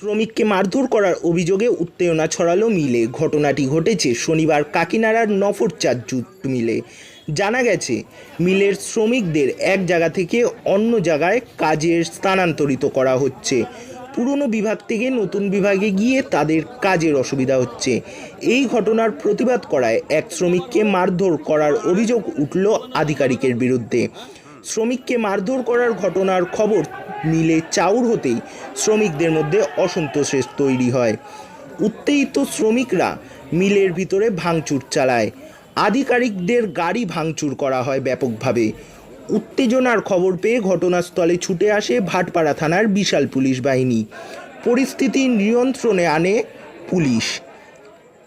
শ্রমিককে মারধর করার অভিযোগে উত্তেজনা ছড়ালো মিলে। ঘটনাটি ঘটেছে শনিবার কাকিনাড়ার নফরচাঁদ জুট মিলে। জানা গেছে, মিলের শ্রমিকদের এক জায়গা থেকে অন্য জায়গায় কাজের স্থানান্তরিত করা হচ্ছে। পুরনো বিভাগ থেকে নতুন বিভাগে গিয়ে তাদের কাজের অসুবিধা হচ্ছে। এই ঘটনার প্রতিবাদ করায় এক শ্রমিককে মারধর করার অভিযোগ উঠল আধিকারিকের বিরুদ্ধে। শ্রমিককে মারধর করার ঘটনার খবর মিলে চাউর হতেই শ্রমিকদের মধ্যে অসন্তোষের তৈরি হয়। উত্তেজিত শ্রমিকরা মিলের ভিতরে ভাঙচুর চালায়। আধিকারিকদের গাড়ি ভাঙচুর করা হয় ব্যাপকভাবে। উত্তেজনার খবর পেয়ে ঘটনাস্থলে ছুটে আসে ভাটপাড়া থানার বিশাল পুলিশ বাহিনী। পরিস্থিতি নিয়ন্ত্রণে আনে পুলিশ।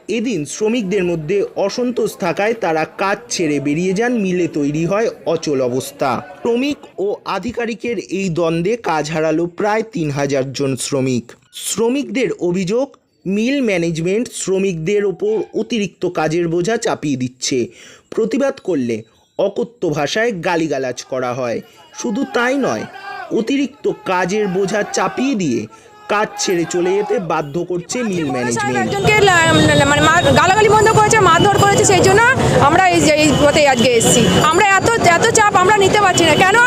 এদিন শ্রমিকদের মধ্যে অসন্তোষ থাকায় তারা কাজ ছেড়ে বেরিয়ে যান, মিলে তৈরি হয় অচল অবস্থা। শ্রমিক ও আধিকারিকের এই দ্বন্দ্বে কাজ হারালো প্রায় তিন হাজার জন শ্রমিক। শ্রমিকদের অভিযোগ, মিল ম্যানেজমেন্ট শ্রমিকদের ওপর অতিরিক্ত কাজের বোঝা চাপিয়ে দিচ্ছে। প্রতিবাদ করলে অকথ্য ভাষায় গালিগালাজ করা হয়। শুধু তাই নয়, অতিরিক্ত কাজের বোঝা চাপিয়ে দিয়ে কাজ ছেড়ে চলে যেতে বাধ্য করছে মিল ম্যানেজমেন্ট একজনকে মানে গালাগালি বন্ধ করেছে মারধর করেছে সেই জন্য আমরা এই যে এই পথে আজকে এসেছি। আমরা এত এত চাপ আমরা নিতে পারছি না। কেন?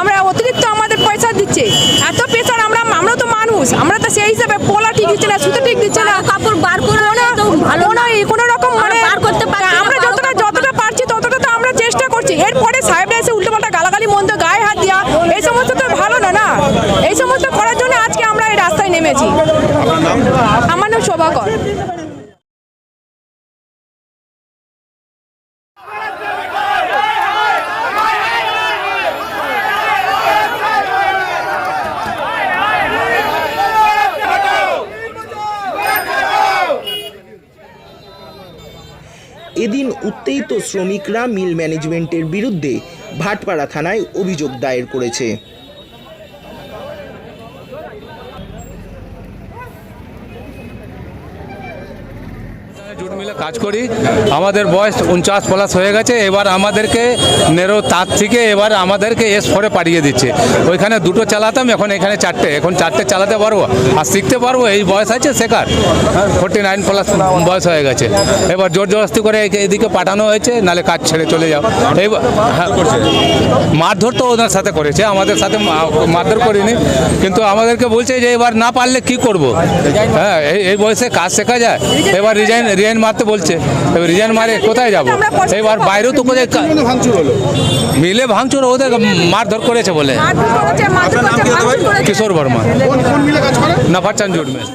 আমরা অতিরিক্ত আমাদের পয়সা দিচ্ছে। এত প্রেশার আমরা আমরা তো মানুষ। আমরা তো সেই হিসাবে পোলা ঠিক দিচ্ছে না সুতো ঠিক দিচ্ছে না। কাপড় বার করে কোনো ভালো কোনো কোনো রকম মানে বার করতে পারছি না, আমরা ভালো যতটা করতে যতটা পারছি ততটা তো আমরা চেষ্টা করছি এরপরে সাহেবরা এসে উল্টোপাল্টা গালাগালি মন্দ গায়ে হাত দেওয়া এই সমস্ত তো ভালো না না এই সমস্ত করার জন্য আজকে আমরা এই রাস্তায় নেমেছি আমার নাম শোভাকর এদিন উত্তেজিত শ্রমিকরা মিল ম্যানেজমেন্টের বিরুদ্ধে ভাটপাড়া থানায় অভিযোগ দায়ের করেছে। জুট মিলে কাজ করি। আমাদের বয়স উনচাশ প্লাস হয়ে গেছে এবার আমাদেরকে নেরো তার থেকে এবার আমাদেরকে এস ফোরে পাঠিয়ে দিচ্ছে। ওইখানে দুটো চালাতাম এখন এখানে চারটে এখন চারটে চালাতে পারব। আর শিখতে পারব এই বয়স আছে শেখার। ফোর্টি নাইন প্লাস বয়স হয়ে গেছে। এবার জোর জবরদস্তি করে এদিকে পাঠানো হয়েছে নালে কাজ ছেড়ে চলে যাও। এই হ্যাঁ, মারধর তো ওদের সাথে করেছে আমাদের সাথে মারধর করিনি। কিন্তু আমাদেরকে বলছে যে এবার না পারলে কি করব? হ্যাঁ এই বয়সে কাজ শেখা যায়। এবার রিজাইন রিজাইন মারতে বলছে। এবার রিজাইন মারে কোথায় যাব? এবার বাইরেও তো কোথায় মিলে ভাঙচুর ওদের মারধর করেছে বলে। Kishore Varma. Nafar jute mill.